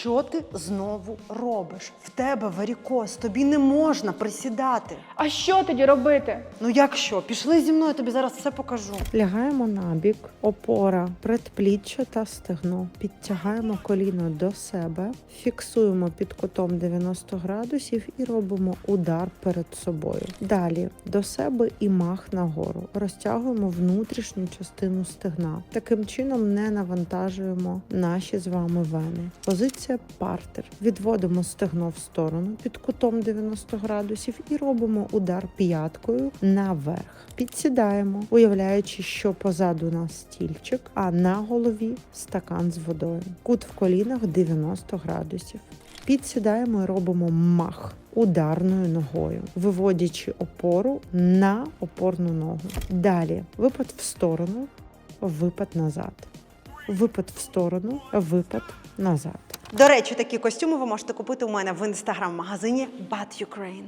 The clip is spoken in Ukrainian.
Що ти знову робиш? В тебе варікоз, тобі не можна присідати. А що тоді робити? Ну як що? Пішли зі мною, я тобі зараз все покажу. Лягаємо на бік, опора, предпліччя та стегно. Підтягаємо коліно до себе, фіксуємо під кутом 90 градусів і робимо удар перед собою. Далі до себе і мах нагору. Розтягуємо внутрішню частину стегна. Таким чином не навантажуємо наші з вами вени. Позиція партер. Відводимо стегно в сторону під кутом 90 градусів і робимо удар п'яткою наверх. Підсідаємо, уявляючи, що позаду нас стільчик, а на голові стакан з водою. Кут в колінах 90 градусів. Підсідаємо і робимо мах ударною ногою, виводячи опору на опорну ногу. Далі випад в сторону, випад назад. Випад в сторону, випад назад. До речі, такі костюми ви можете купити у мене в інстаграм-магазині Bat Ukraine.